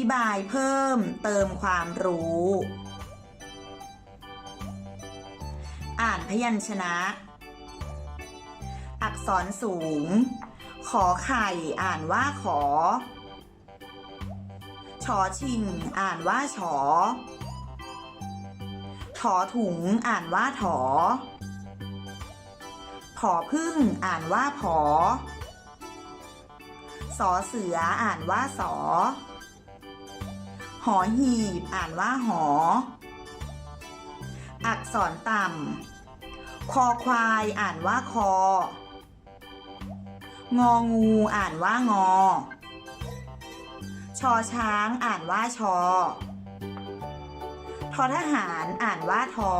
ธิบายเพิ่มเติมความรู้ อ่านพยัญชนะ อักษรสูง ขอไข่อ่านว่าขอ ชอชิง อ่านว่าฉอถอถุงอ่านว่าถอผอพึ่งอ่านว่าผอสอเสืออ่านว่าสอ หอหีบ อ่านว่าหอ อักษรต่ำ คอควาย อ่านว่าคอ งองู อ่านว่างอ ชอช้าง อ่านว่าชอ ทอทหาร อ่านว่าทอ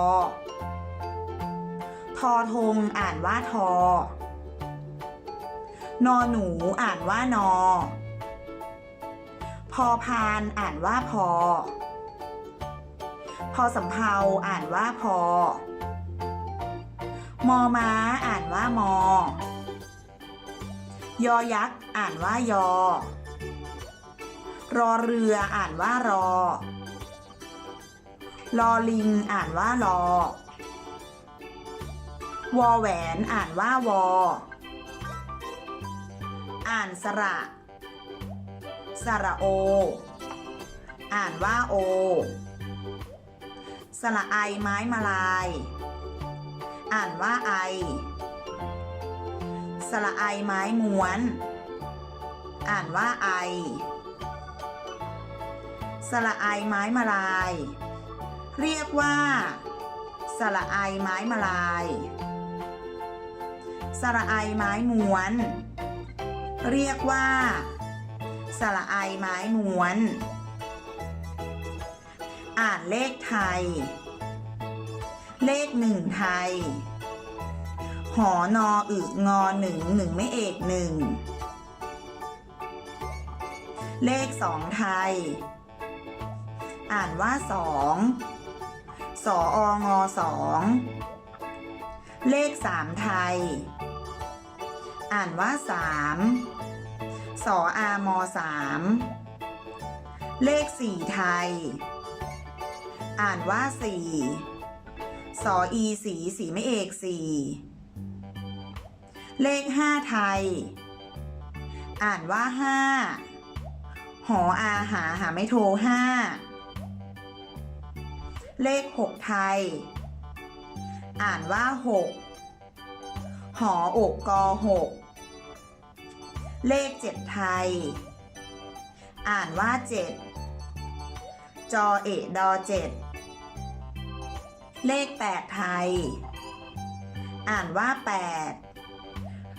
ทอทง อ่านว่าทอนอหนู อ่านว่านอ พอพานอ่านว่าพอ พอสำเภาอ่านว่าพอ มอม้าอ่านว่ามอ ยอยักษ์อ่านว่ายอ รอเรืออ่านว่ารอ ลอลิงอ่านว่ารอ วอแหวนอ่านว่าวอ อ่านสระ สระโอ อ่านว่าโอ สระไอไม้มาลาย อ่านว่าไอ สระไอไม้ม้วน อ่านว่าไอ สระไอไม้มาลาย เรียกว่า สระไอไม้มาลาย สระไอไม้ม้วน เรียกว่า สระไอไม้ม้วน อ่านเลขไทย เลขหนึ่งไทย หอนออึงอหนึ่งหนึ่งไม่เอกหนึ่ง เลขสองไทย อ่านว่าสองสอองอสองเลขสามไทย อ่านว่าสาม สออามอสามเลขสี่ไทย อ่านว่าสี่สออีสีสีไม่เอกสี่เลขห้าไทย อ่านว่าห้าหออาหาหาไม่โทห้าเลขหกไทย อ่านว่าหกหออกกอหก เลขเจ็ดไทย อ่านว่าเจ็ดจอเอดอเจ็ดเลขแปดไทย อ่านว่าแปด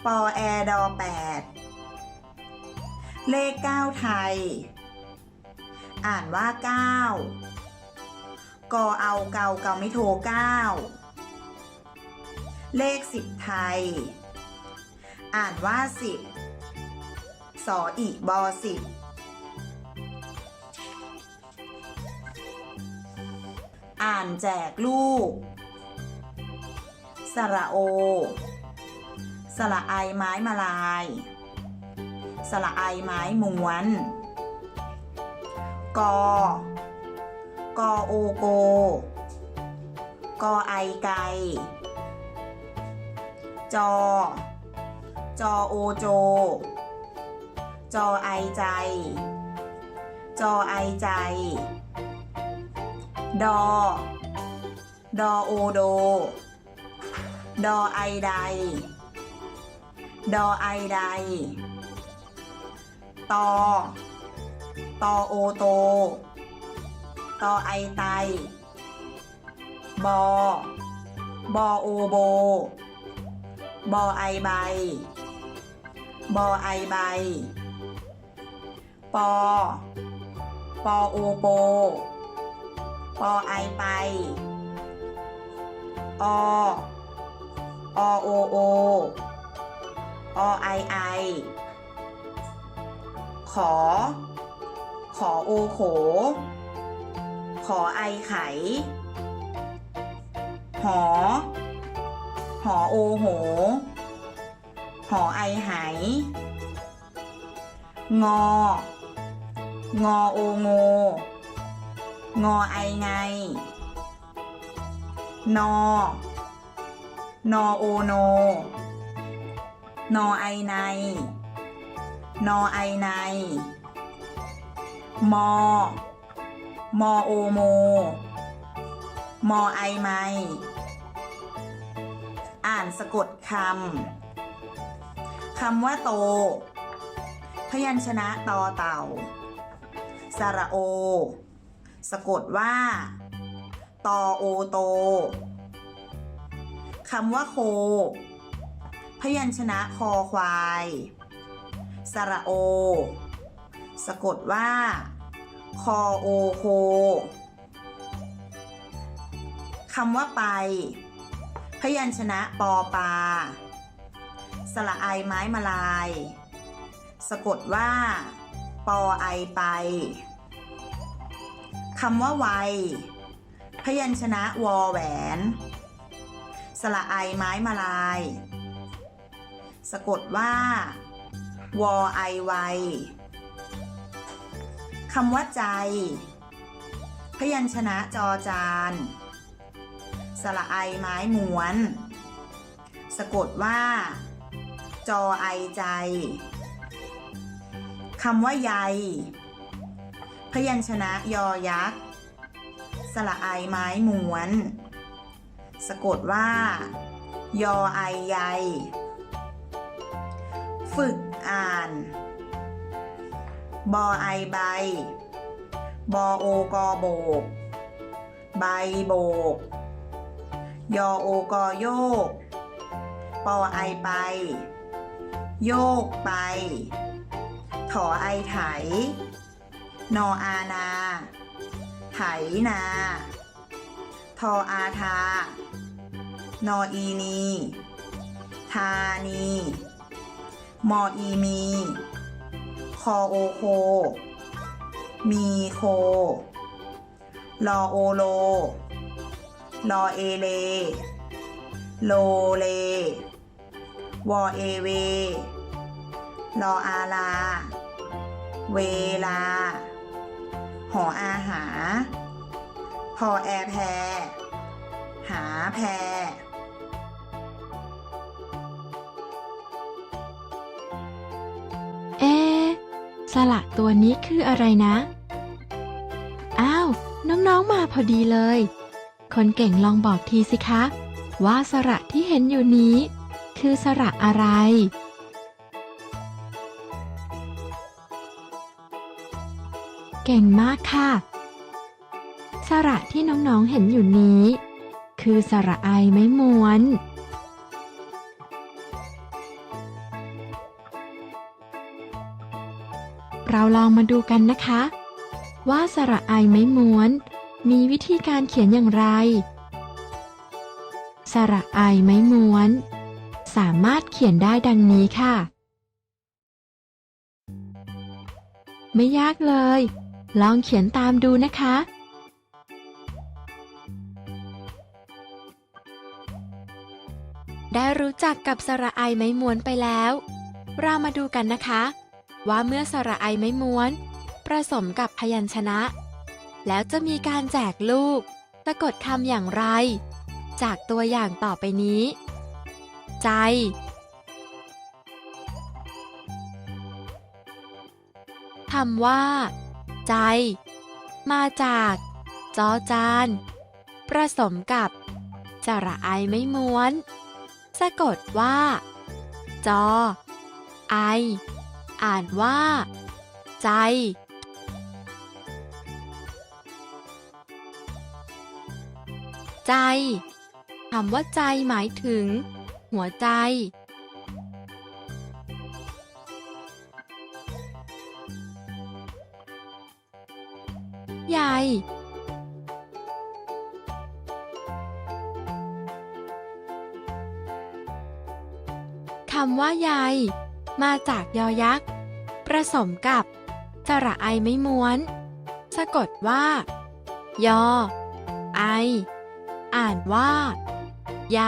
ปอแอดอแปดเลขเก้าไทย อ่านว่าเก้ากอเอาเกาเกาไม่โทเก้าเลขสิบไทย อ่านว่าสิบ สออีบอสิบอ่านแจกลูก สระโอ สระไอไม้มาลาย สระไอไม้ม้วน กอ กอโอโก กอไอไกจอ จอโอโจ จอไอใจ จอไอใจ ดอ ดอโอโด ดอไอใด ดอไอใด ตอ ตอโอโต ตอไอไต บอ บอโอโบ บอไอใบบอไอใบ ปอ ปอโอโป ปอไอไป อ อโอโอ อไอไอ ขอ ขอโอโข ขอไอไข หอ หอโอโห หอไอไหงอ งอโอโง งอไอไง นอ นอโอโน นอไอใน นอไอใน มอ มอโอโม มอไอไม อ่านสะกดคำ คำว่าโต พยัญชนะตอเต่า สระโอ สะกดว่า ตอโอโตคำว่าโค พยัญชนะคอควาย สระโอ สะกดว่า คอโอโคคำว่าไป พยัญชนะปอปา สระไอไม้มาลาย สะกดว่า ปอไอไปคำว่าไว พยัญชนะวอแหวน สระไอไม้มาลาย สะกดว่า วอไอไวคำว่าใจ พยัญชนะจอจาน สระไอไม้หมวน สะกดว่า จอไอใจ คำว่าใย พยัญชนะยอยักษ์ สระไอไม้หมวน สะกดว่า ยอไอใย ฝึกอ่าน บอไอใบ บอโอกอโบก ใบโบก ยอโอกอโยก ปอไอไป โยกไป ถอไอไถ นออานา ไถนา ทออาทา นออีนี ทานี มออีมี คอโอโค มีโค ลอโอโล ลอเอเล โลเล วอเอเว รออาลา เวลา หออาหา พอแอแพรหาแพรเอสระตัวนี้คืออะไรนะ อ้าว น้องๆมาพอดีเลย คนเก่งลองบอกทีสิคะ ว่าสระที่เห็นอยู่นี้ คือสระอะไร เก่งมากค่ะ สระที่น้องๆเห็นอยู่นี้ คือสระไอไม้ม้วน เราลองมาดูกันนะคะ ว่าสระไอไม้ม้วน มีวิธีการเขียนอย่างไร สระไอไม้ม้วน สามารถเขียนได้ดังนี้ค่ะไม่ยากเลย ลองเขียนตามดูนะคะ ได้รู้จักกับสระไอไม้ม้วนไปแล้ว เรามาดูกันนะคะ ว่าเมื่อสระไอไม้ม้วนประสมกับพยัญชนะ แล้วจะมีการแจกลูก สะกดคำอย่างไร จากตัวอย่างต่อไปนี้ ใจ คำว่า ใจ มาจาก จอจานประสมกับ จระไอไม่ม้วน สะกดว่า จอ ไอ อ่านว่า ใจใจคำว่าใจหมายถึง หัวใจ ใยคำว่าใยมาจากยอยักษ์ผสมกับสระไอไม่ม้วน สะกดว่า ยอ ไอ อ่านว่าใย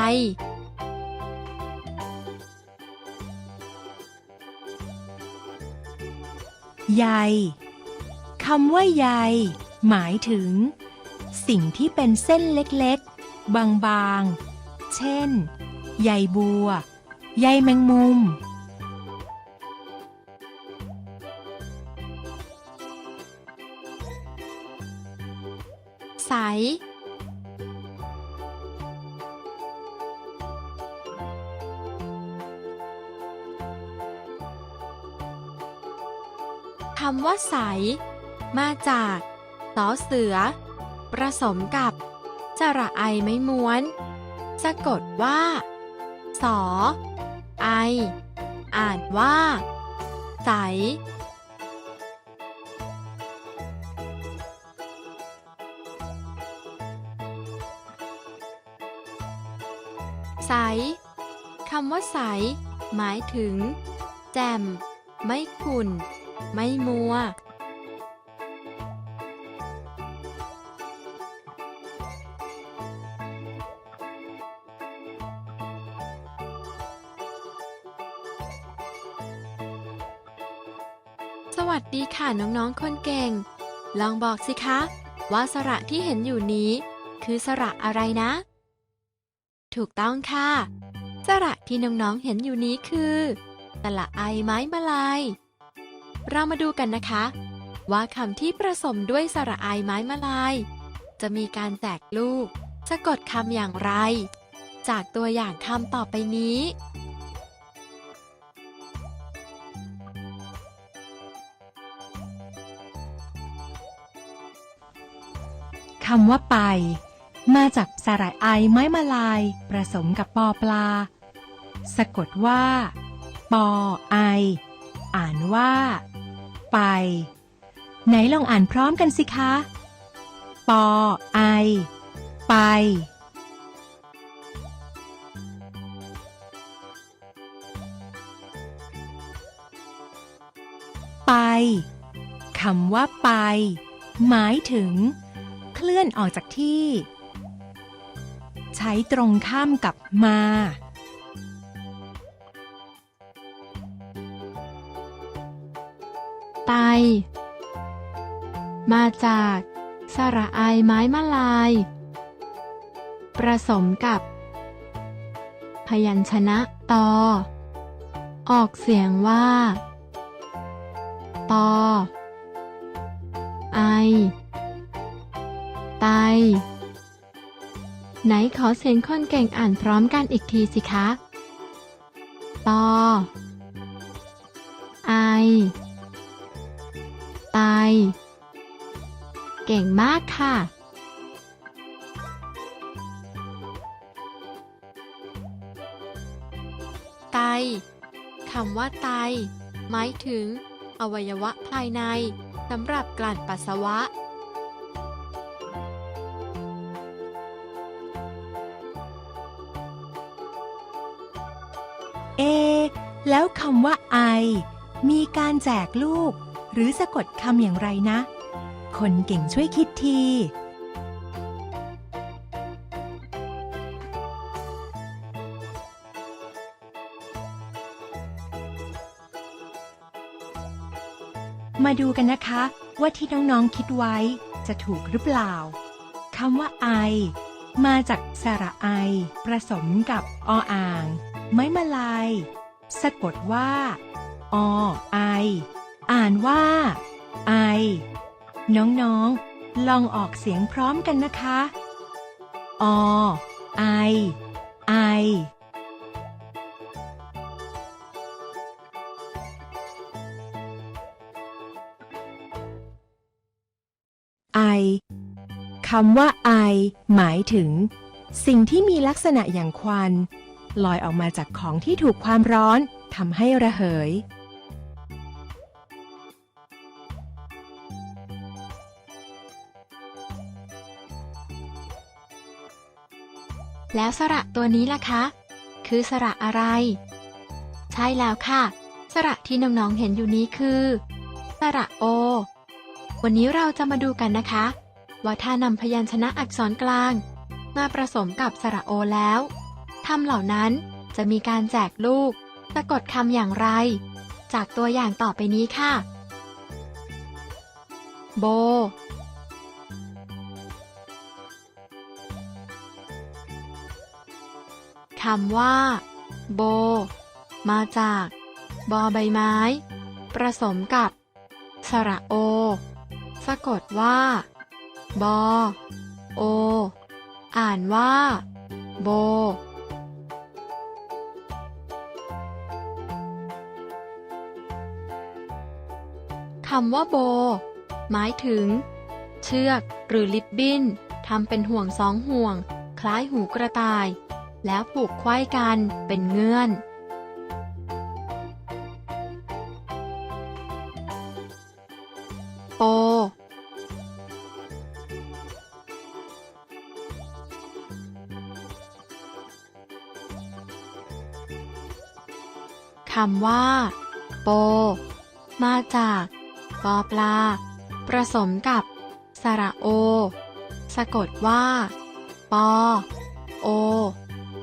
ใยำว่าใย หมายถึง สิ่งที่เป็นเส้นเล็กๆ บางๆ เช่น ใยบัว ใยแมงมุม ใส คำว่าใส มาจาก สอเสือผสมกับจระไอไม้ม้วน สะกดว่า สอ ไอ อ่านว่า ใส ใสคำว่าใส หมายถึง แจ่ม ไม่ขุ่น ไม่มัว วัสดีค่ะน้องๆคนเก่ง ลองบอกสิคะ ว่าสระที่เห็นอยู่นี้ คือสระอะไรนะ ถูกต้องค่ะ สระที่น้องๆเห็นอยู่นี้คือสระไอไม้มาลายเรามาดูกันนะคะ ว่าคำที่ผสมด้วยสระไอไม้มาลาย จะมีการแตกลูกสะกดคำอย่างไร จากตัวอย่างคำต่อไปนี้ำว่าไป มาจากสระไอไม้มาลายผสมกับปอปลา สะกดว่า ปอไอ อ่านว่า ไป ไหนลองอ่านพร้อมกันสิคะ ปอไอ ไปไปคำว่าไป หมายถึง ลื่อนออกจากที่ ใช้ตรงข้ามกับมาไตมาจาก สระไอไม้มะลายผสมกับ พยัญชนะตอ ออกเสียงว่า ตอ ไอ ไตไหนขอเสียงคนเก่งอ่านพร้อมกันอีกทีสิคะ ตอ ไอ ไต เก่งมากค่ะไตคำว่าไต หมายถึง อวัยวะภายในสำหรับกลั่นปัสสาวะ คำว่าไอ มีการแจกลูก หรือสะกดคำอย่างไรนะ คนเก่งช่วยคิดที มาดูกันนะคะ ว่าที่น้องๆคิดไว้จะถูกหรือเปล่าคำว่าไอ มาจากสระไอ ผสมกับออ่าง ไม้มาลาย สะกดว่า อไอ อ่านว่า ไอ น้องๆ ลองออกเสียงพร้อมกันนะคะ อไอ ไอไอคำว่าไอ หมายถึง สิ่งที่มีลักษณะอย่างควัน ลอยออกมาจากของที่ถูกความร้อนทำให้ระเหย แล้วสระตัวนี้ล่ะคะ คือสระอะไร ใช่แล้วค่ะ สระที่น้องๆเห็นอยู่นี้คือสระโอ วันนี้เราจะมาดูกันนะคะ ว่าถ้านำพยัญชนะอักษรกลาง มาผสมกับสระโอแล้ว คำเหล่านั้นจะมีการแจกลูก สะกดคำอย่างไร จากตัวอย่างต่อไปนี้ค่ะ โบ คำว่า โบ มาจาก บอใบไม้ผสมกับ สระโอ สะกดว่า บอ โอ อ่านว่า โบำว่าโบ หมายถึง เชือกหรือลิบบิ้นทำเป็นห่วงสองห่วง คล้ายหูกระต่าย แล้วผูกไขว้กันเป็นเงื่อนโปคำว่า โป มาจาก ปอปลา ผสมกับ สระโอ สะกดว่า ปอ โอ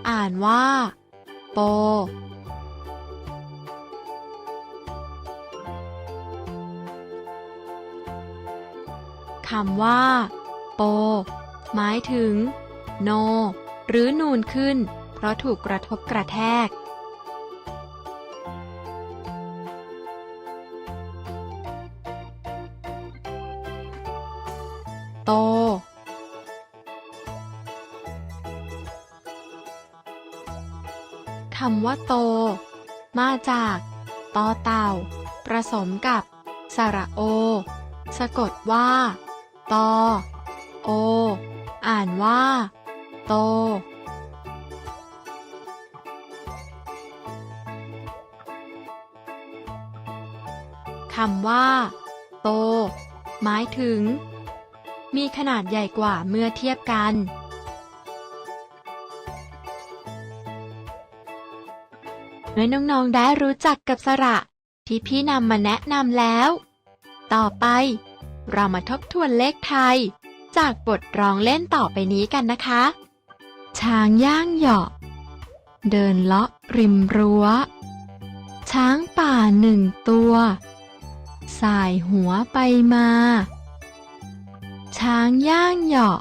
อ่านว่า โป คำว่า โป หมายถึง โน หรือนูนขึ้น เพราะถูกกระทบกระแทก จากตอเต่าผสมกับสระโอ สะกดว่า ตอ โอ อ่านว่า โต คำว่า โต หมายถึง มีขนาดใหญ่กว่าเมื่อเทียบกัน เมื่อน้องๆได้รู้จักกับสระ ที่พี่นำมาแนะนำแล้ว ต่อไป เรามาทบทวนเลขไทย จากบทร้องเล่นต่อไปนี้กันนะคะ ช้างย่างเหยาะ เดินเลาะริมรั้ว ช้างป่าหนึ่งตัวสายหัวไปมา ช้างย่างเหยาะ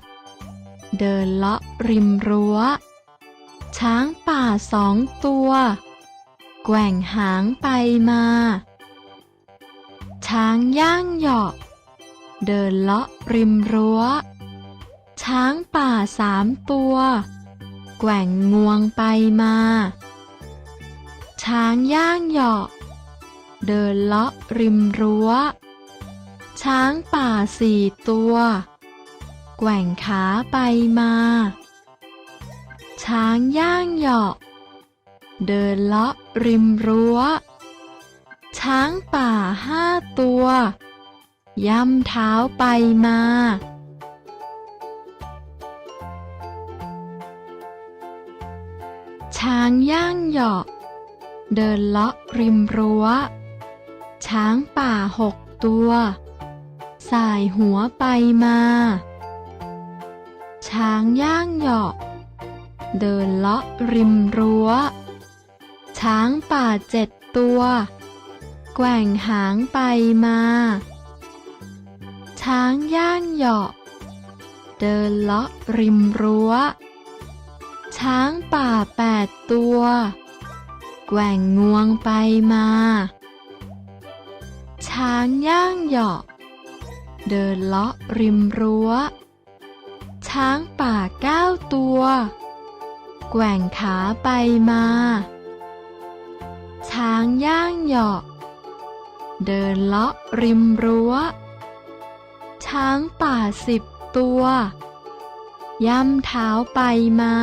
เดินเลาะริมรั้ว ช้างป่าสองตัว แกว่งหางไปมา ช้างย่างเหยาะ เดินเลาะริมรั้ว ช้างป่าสามตัว แกว่งงวงไปมา ช้างย่างเหยาะ เดินเลาะริมรั้ว ช้างป่าสี่ตัว แกว่งขาไปมา ช้างย่างเหยาะเดินเลาะ ริมรั้ว ช้างป่าห้าตัว ย่ำเท้าไปมา ช้างย่างเหยาะ เดินเลาะริมรั้ว ช้างป่าหกตัวสายหัวไปมา ช้างย่างเหยาะ เดินเลาะริมรั้ว ช้างป่าเจ็ดตัว แกว่งหางไปมา ช้างย่างเหยาะ เดินเลาะริมรั้ว ช้างป่าแปดตัว แกว่งงวงไปมา ช้างย่างเหยาะ เดินเลาะริมรั้ว ช้างป่าเก้าตัว แกว่งขาไปมา ช้างย่างเหยาะ เดินเลาะริมรั้ว ช้างป่าสิบตัว ย่ำเท้าไปมา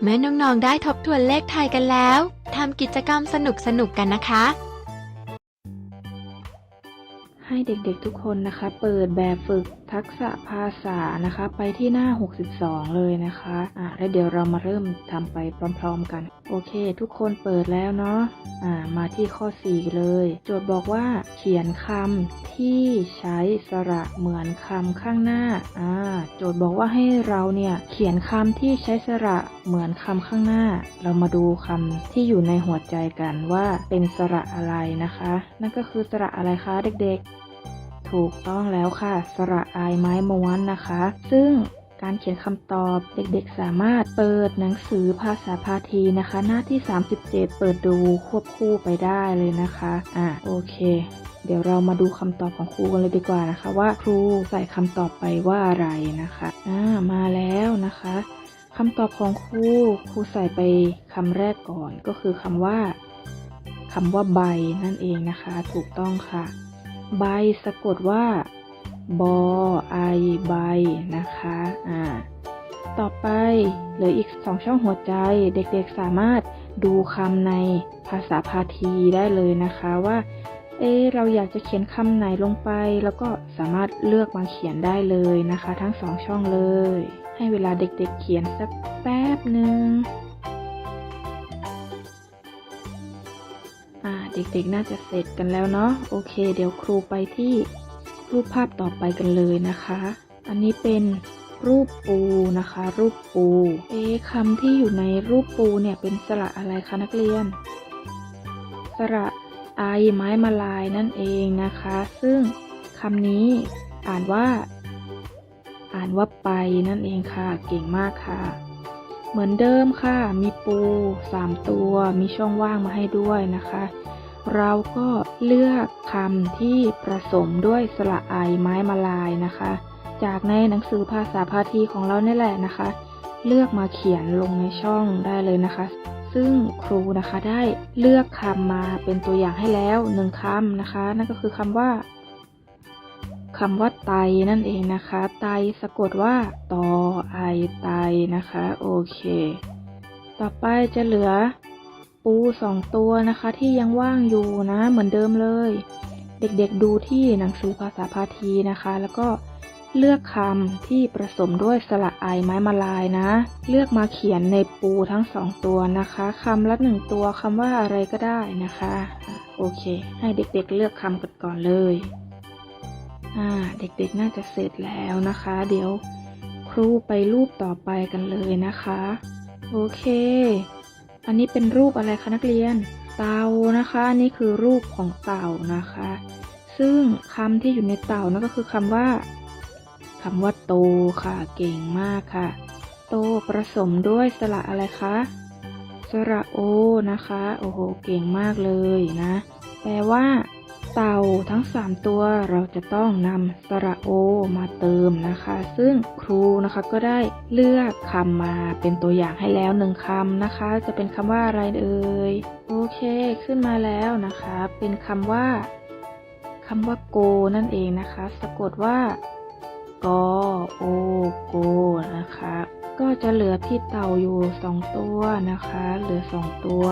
เมื่อน้องๆได้ทบทวนเลขไทยกันแล้วทำกิจกรรมสนุกๆกันนะคะ ให้เด็กๆทุกคนนะคะ เปิดแบบฝึกทักษะภาษานะคะ ไปที่หน้า 62 เลยนะคะอะแล้วเดี๋ยวเรามาเริ่มทำไปพร้อมๆกัน โอเค ทุกคนเปิดแล้วเนาะอ่ามาที่ข้อ 4 เลย โจทย์บอกว่าเขียนคำที่ใช้สระเหมือนคำข้างหน้าอ่าโจทย์บอกว่าให้เราเนี่ยเขียนคำที่ใช้สระเหมือนคำข้างหน้า เรามาดูคำที่อยู่ในหัวใจกันว่าเป็นสระอะไรนะคะ นั่นก็คือสระอะไรคะเด็กๆ ถูกต้องแล้วค่ะ สระอายไม้ม้วนนะคะ ซึ่งการเขียนคำตอบเด็กๆสามารถเปิดหนังสือภาษาพาทีนะคะ หน้าที่ 37 เปิดดูควบคู่ไปได้เลยนะคะอะโอเค เดี๋ยวเรามาดูคำตอบของครูกันเลยดีกว่านะคะ ว่าครูใส่คำตอบไปว่าอะไรนะคะอ่ามาแล้วนะคะคำตอบของครูครูใส่ไปคำแรกก่อนก็คือคำว่าคำว่าใบนั่นเองนะคะ ถูกต้องค่ะ ใบสะกดว่าบอไอใบนะคะ อ่า ต่อไปเหลืออีกสองช่องหัวใจ เด็กๆสามารถดูคำในภาษาพาทีได้เลยนะคะว่า เอ๊เราอยากจะเขียนคำไหนลงไป แล้วก็สามารถเลือกมาเขียนได้เลยนะคะ ทั้งสองช่องเลย ให้เวลาเด็กๆเขียนสักแป๊บหนึ่ง เด็กๆ น่าจะเสร็จกันแล้วเนาะโอเค เดี๋ยวครูไปที่รูปภาพต่อไปกันเลยนะคะ อันนี้เป็นรูปปูนะคะ รูปปู เอ๊คำที่อยู่ในรูปปูเนี่ยเป็นสระอะไรคะนักเรียน สระไอไม้มาลายนั่นเองนะคะ ซึ่งคำนี้อ่านว่า อ่านว่าไปนั่นเองค่ะ เก่งมากค่ะ เหมือนเดิมค่ะ มีปูสามตัว มีช่องว่างมาให้ด้วยนะคะ เราก็เลือกคำที่ผสมด้วยสระไอไม้มาลายนะคะ จากในหนังสือภาษาพาทีของเราเนี่ยแหละนะคะ เลือกมาเขียนลงในช่องได้เลยนะคะ ซึ่งครูนะคะได้เลือกคำมาเป็นตัวอย่างให้แล้วหนึ่งคำนะคะ นั่นก็คือคำว่าคำว่าไตนั่นเองนะคะ ไตสะกดว่าตอไอไตนะคะ โอเค ต่อไปจะเหลือ ปูสองตัวนะคะที่ยังว่างอยู่นะเหมือนเดิมเลย เด็กๆดูที่หนังสือภาษาพาทีนะคะ แล้วก็เลือกคำที่ผสมด้วยสระไอไม้มาลายนะ เลือกมาเขียนในปูทั้งสองตัวนะคะคำละหนึ่งตัวคำว่าอะไรก็ได้นะคะอะโอเค ให้เด็กๆเลือกคำกันก่อนเลยอ่าเด็กๆน่าจะเสร็จแล้วนะคะ เดี๋ยวครูไปรูปต่อไปกันเลยนะคะ โอเค อันนี้เป็นรูปอะไรคะนักเรียน เต่านะคะ อันนี้คือรูปของเต่านะคะ ซึ่งคำที่อยู่ในเต่านั่นก็คือคำว่าคำว่าโตค่ะ เก่งมากค่ะ โตผสมด้วยสระอะไรคะ สระโอนะคะ โอ้โห เก่งมากเลยนะ แปลว่า เต่าทั้ง 3 ตัวเราจะต้องนำสระโอมาเติมนะคะ ซึ่งครูนะคะก็ได้เลือกคำมาเป็นตัวอย่างให้แล้วหนึ่งคำนะคะ จะเป็นคำว่าอะไรเอ่ยโอเคขึ้นมาแล้วนะคะ เป็นคำว่าคำว่าโก นั่นเองนะคะ สะกดว่ากอโอโกนะคะ ก็จะเหลือพี่เต่าอยู่ 2 ตัวนะคะ เหลือ 2 ตัว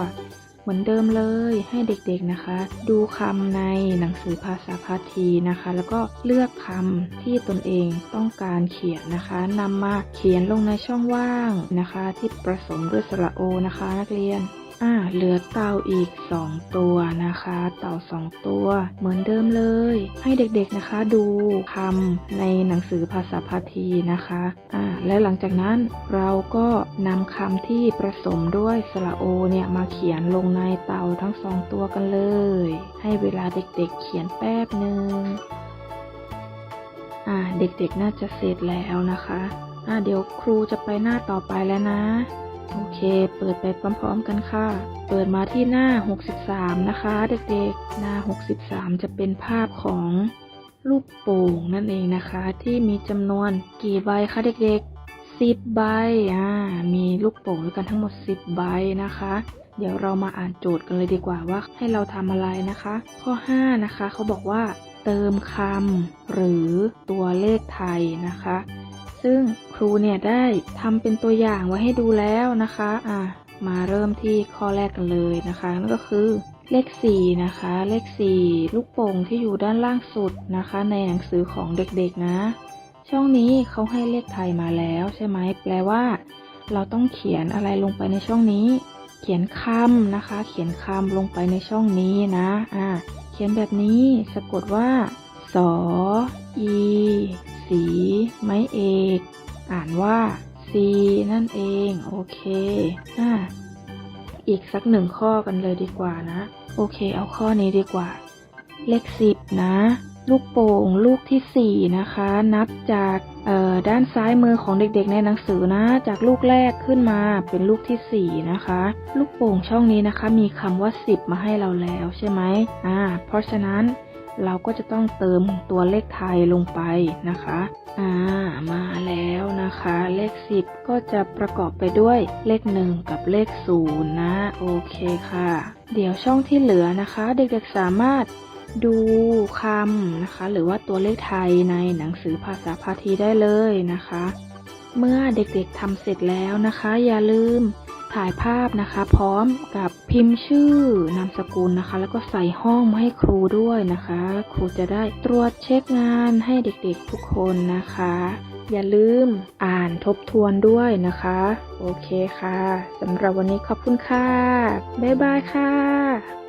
เหมือนเดิมเลยให้เด็กๆนะคะ ดูคำในหนังสือภาษาพาทีนะคะ แล้วก็เลือกคำที่ตนเองต้องการเขียนนะคะนำมาเขียนลงในช่องว่างนะคะ ที่ผสมด้วยสระโอนะคะ นักเรียน อ่าเหลือเต่าอีก 2 ตัวนะคะ เต่า 2 ตัว เหมือนเดิมเลย ให้เด็กๆนะคะดูคำในหนังสือภาษาพาทีนะคะอ่าและหลังจากนั้นเราก็นำคำที่ผสมด้วยสระโอเนี่ยมาเขียนลงในเต่าทั้งสองตัวกันเลย ให้เวลาเด็กๆเขียนแป๊บหนึ่งอ่าเด็กๆน่าจะเสร็จแล้วนะคะอ่าเดี๋ยวครูจะไปหน้าต่อไปแล้วนะ โอเค เปิดไปพร้อมๆกันค่ะ เปิดมาที่หน้า 63 นะคะ เด็กๆ หน้า 63 จะเป็นภาพของรูปโป่งนั่นเองนะคะ ที่มีจำนวนกี่ใบคะเด็กๆ 10 ใบ อ่า มีลูกโป่งด้วยกันทั้งหมด 10 ใบนะคะ เดี๋ยวเรามาอ่านโจทย์กันเลยดีกว่าว่าให้เราทำอะไรนะคะ ข้อ 5 นะคะ เขาบอกว่าเติมคำหรือตัวเลขไทยนะคะ ซึ่งครูเนี่ยได้ทำเป็นตัวอย่างไว้ให้ดูแล้วนะคะอะมาเริ่มที่ข้อแรกกันเลยนะคะนั่นก็คือเลข 4 นะคะ เลข 4 ลูกโป่งที่อยู่ด้านล่างสุดนะคะ ในหนังสือของเด็กๆนะ ช่องนี้เขาให้เลขไทยมาแล้วใช่ไหมแปลว่า เราต้องเขียนอะไรลงไปในช่องนี้ เขียนคำนะคะ เขียนคำลงไปในช่องนี้นะอะเขียนแบบนี้สะกดว่า สอ อี สี ไม้เอก อ่านว่าซีนั่นเอง โอเคอะอีกสักหนึ่งข้อกันเลยดีกว่านะ โอเค เอาข้อนี้ดีกว่า เลขสิบนะ ลูกโป่งลูกที่สี่นะคะ นับจากด้านซ้ายมือของเด็กๆ ในหนังสือนะ จากลูกแรกขึ้นมาเป็นลูกที่สี่นะคะ ลูกโป่งช่องนี้นะคะ มีคำว่าสิบมาให้เราแล้วใช่ไหมอ่า เพราะฉะนั้น เราก็จะต้องเติมตัวเลขไทยลงไปนะคะ อ่า มาแล้วนะคะ เลข 10 ก็จะประกอบไปด้วยเลข 1 กับเลข 0 นะ โอเคค่ะ เดี๋ยวช่องที่เหลือนะคะ เด็กๆสามารถดูคำนะคะ หรือว่าตัวเลขไทยในหนังสือภาษาพาทีได้เลยนะคะ เมื่อเด็กๆทำเสร็จแล้วนะคะ อย่าลืม ถ่ายภาพนะคะ พร้อมกับพิมพ์ชื่อนามสกุลนะคะ แล้วก็ใส่ห้องมาให้ครูด้วยนะคะ ครูจะได้ตรวจเช็คงานให้เด็กๆทุกคนนะคะ อย่าลืมอ่านทบทวนด้วยนะคะ โอเคค่ะสำหรับวันนี้ขอบคุณค่ะ บ๊ายบายค่ะ